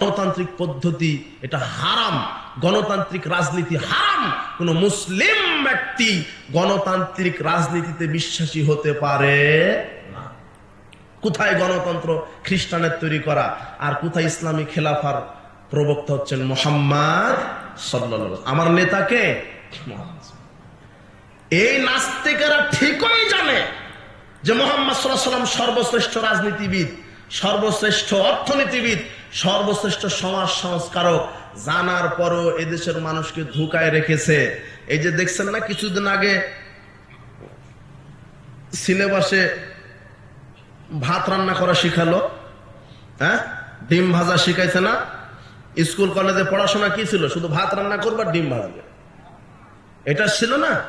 গণতান্ত্রিক পদ্ধতি, এটা হারাম। গণতান্ত্রিক রাজনীতি হারাম। কোন মুসলিম ব্যক্তি গণতান্ত্রিক রাজনীতিতে বিশ্বাসী হতে পারে কোথায় গণতন্ত্র খ্রিস্টানের তৈরি করা? আর কোথায় ইসলামী খেলাফার প্রবক্তা হচ্ছেন মোহাম্মদ আমার নেতাকে এই নাস্তিকেরা ঠিকই জানে যে মোহাম্মদ সাল্লাহ সাল্লাম সর্বশ্রেষ্ঠ রাজনীতিবিদ, সর্বশ্রেষ্ঠ অর্থনীতিবিদ সর্বশ্রেষ্ঠ সমাজ সংস্কারক জানার পরও এদেশের মানুষকে ধুকায় রেখেছে। এই যে দেখছেন না, কিছুদিন আগে সিলেবাসে ভাত রান্না করা শিখালো হ্যাঁ? ডিম ভাজা শিখাইছে না? স্কুল, কলেজে পড়াশোনা কি ছিল? শুধু ভাত রান্না করবে আর ডিম ভাজবে। এটা ছিল না?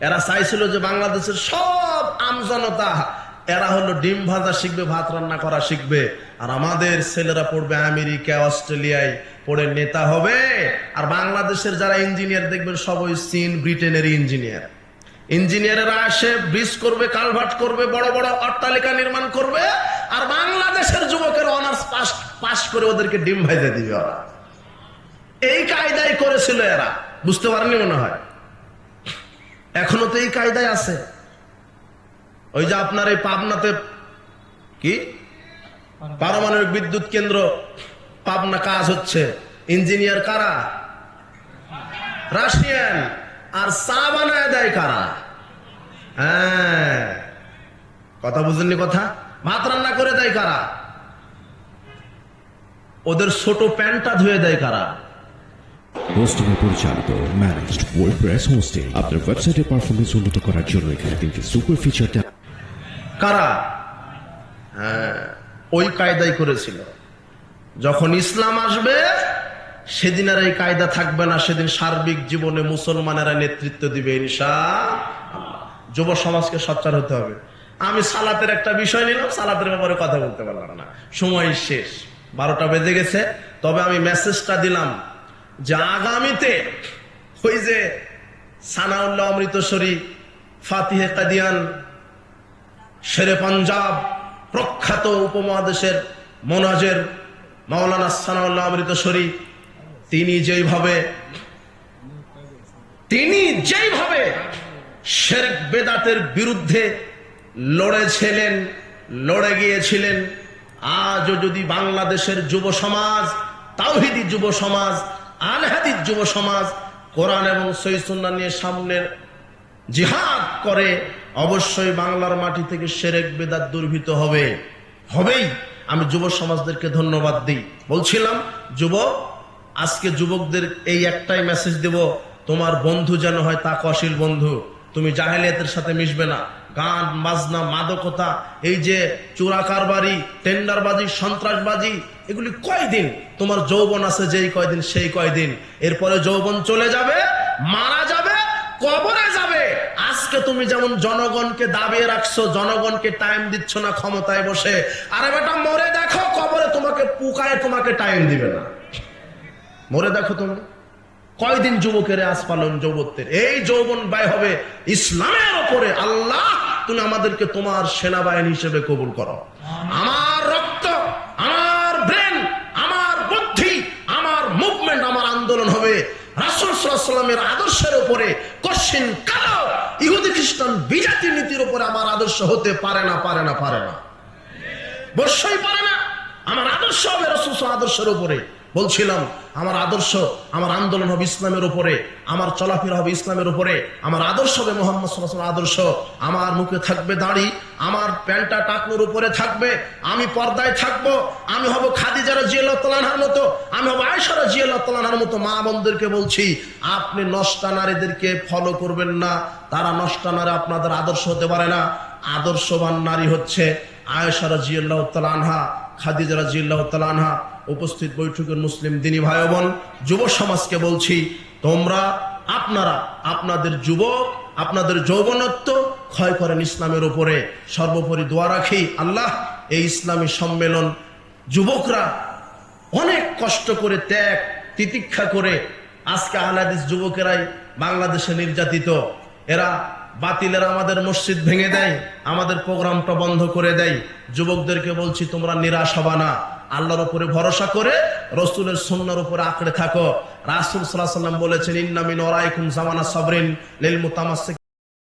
এরা চাইছিল যে বাংলাদেশের সব আমজনতা এরা হলো ডিম ভাজা শিখবে, ভাত রান্না করা শিখবে। আর আমাদের ছেলেরা পড়বে আমেরিকা, অস্ট্রেলিয়ায় পড়ে নেতা হবে। আর বাংলাদেশের যারা ইঞ্জিনিয়ার দেখবেন, সব ওই চীন ব্রিটেনের ইঞ্জিনিয়ার। ইঞ্জিনিয়ারেরা আসে, ব্রিজ করবে, কালভার্ট করবে, বড় বড় অট্টালিকা নির্মাণ করবে। আর বাংলাদেশের যুবকের অনার্স পাস পাস করে ওদেরকে ডিম ভাজা দিবে ওরা। এই কায়দায় করেছিল এরা। বুঝতে পারেনি মনে হয়? এখনও তো এই কায়দায় আছে। ওই যে আপনার এই পাবনাতে কি? পারমাণবিক বিদ্যুৎ কেন্দ্র পাবনা কাজ হচ্ছে। ইঞ্জিনিয়ার কারা? রাশিয়ান। আর চা বানায় দেয় কারা? হ্যাঁ। কথা বুঝেননি কথা? ভাত রান্না করে দেয় কারা? ওদের ছোট প্যান্টটা ধুয়ে দেয় কারা? হোস্টিং পরিচালিত ম্যানেজড হোস্টিং আপনার ওয়েবসাইটের পারফরমেন্স উন্নত করার জন্য এখানে তিনটি সুপার ফিচার কারা? হ্যাঁ। ওই কায়দাই করেছিল। যখন ইসলাম আসবে সেদিন আর এই কায়দা থাকবে না সেদিন সার্বিক জীবনে মুসলমানেরা নেতৃত্ব দিবে ইনশা যুব সমাজকে সচ্চার হতে হবে। আমি সালাতের একটা বিষয় নিলাম সালাতের ব্যাপারে কথা বলতে পারলাম না। সময় শেষ। বারোটা বেজে গেছে তবে আমি মেসেজটা দিলাম যে আগামীতে ওই যে সানাউল্লাহ অমৃতসরী ফাতিহে কাদিয়ান শেরে পাঞ্জাব প্রখ্যাত উপমহাদেশের মনাজের মাওলানা সানাউল্লাহ অমৃতসরী তিনি যেইভাবে তিনি যেইভাবে শেরেক বেদাতের বিরুদ্ধে লড়েছিলেন, লড়ে গিয়েছিলেন, আজও যদি বাংলাদেশের যুব সমাজ, তাওহিদি যুব সমাজ আলহাদির যুব সমাজ, কোরআন এবং সৈসুন্না নিয়ে সামনের জিহাদ করে অবশ্যই বাংলার মাটি থেকে সেরেক বেদাত দুর্ভীত হবে। হবেই। আমি যুব সমাজদেরকে ধন্যবাদ দিই। বলছিলাম, যুব, আজকে যুবকদের এই একটাই মেসেজ দেব, তোমার বন্ধু যেন হয় তাকশীল বন্ধু। তুমি জাহেলিয়াতের সাথে মিশবে না। গান, বাজনা, মাদকতা, এই যে চোরা কারবারি, টেন্ডারবাজি, সন্ত্রাসবাজি, এগুলি কয়দিন? তোমার যৌবন আছে যেই কয়দিন, সেই কয়দিন। এরপরে যৌবন চলে যাবে, মারা যাবে, কবরে যাবে। আজকে তুমি যেমন জনগণকে দাবিয়ে রাখছো, জনগণকে টাইম দিচ্ছ না ক্ষমতায় বসে, আরে বেটা মরে দেখো, কবরে তোমাকে পুকায় তোমাকে টাইম দিবে না। মরে দেখো তুমি কয়দিন যুবকের আজ পালন যৌবত্বের? এই যৌবন ব্যয় হবে ইসলামের ওপরে। আল্লাহ, তুমি আমাদেরকে তোমার সেনাবাহিনী হিসেবে কবুল করো আমার রক্ত আমার ব্রেন আমার বুদ্ধি আমার মুভমেন্ট আমার আন্দোলন হবে রাসুল সাল্লামের আদর্শের উপরে কশিন কালো ইহুদি খ্রিস্টান বিজাতি নীতির উপরে আমার আদর্শ হতে পারে না পারে না পারে না। অবশ্যই পারে না। আমার আদর্শ হবে রসুল আদর্শের উপরে। বলছিলাম, আমার আদর্শ, আমার আন্দোলন হবে ইসলামের উপরে, আমার চলাফেরা হবে ইসলামের উপরে, আমার আদর্শ হবে মোহাম্মদ আদর্শ। আমার মুখে থাকবে দাড়ি, আমার প্যান্টটা টাকনোর উপরে থাকবে, আমি পর্দায় থাকব, আমি হব খাদিজারা জিয়ালার মতো, আমি হব আয়সারা জিয়ালার মতো। মা বোনদেরকে বলছি, আপনি নষ্টা নারীদেরকে ফলো করবেন না, তারা নষ্টা নারী আপনাদের আদর্শ হতে পারে না। আদর্শবান নারী হচ্ছে আয়েশারা জিয়াল্লাহ আনহা, খাদিজা জিয়াল্লাহ আনহা উপস্থিত বৈঠকের মুসলিম দিনী ভাই বোন, যুব সমাজকে বলছি, তোমরা, আপনারা, আপনাদের যুবক আপনাদের যৌবনত্ব ক্ষয় করেন ইসলামের উপরে। সর্বোপরি দোয়া রাখি, আল্লাহ, এই ইসলামী সম্মেলন যুবকরা অনেক কষ্ট করে ত্যাগ, তিতিক্ষা করে, আজকে আহলাদিস যুবকেরাই বাংলাদেশে নির্যাতিত। এরা বাতিলেরা আমাদের মসজিদ ভেঙে দেয়, আমাদের প্রোগ্রামটা বন্ধ করে দেয়। যুবকদেরকে বলছি, তোমরা নিরাশ হবা না। আল্লাহর উপরে ভরসা করে রসুলের সন্ন্যার উপরে আঁকড়ে থাকো। রাসুল সাল্লাহ সাল্লাম বলেছেন ইন্নামিন ওরাইকুম জামানা সবরিন লিল মুতামাসসিক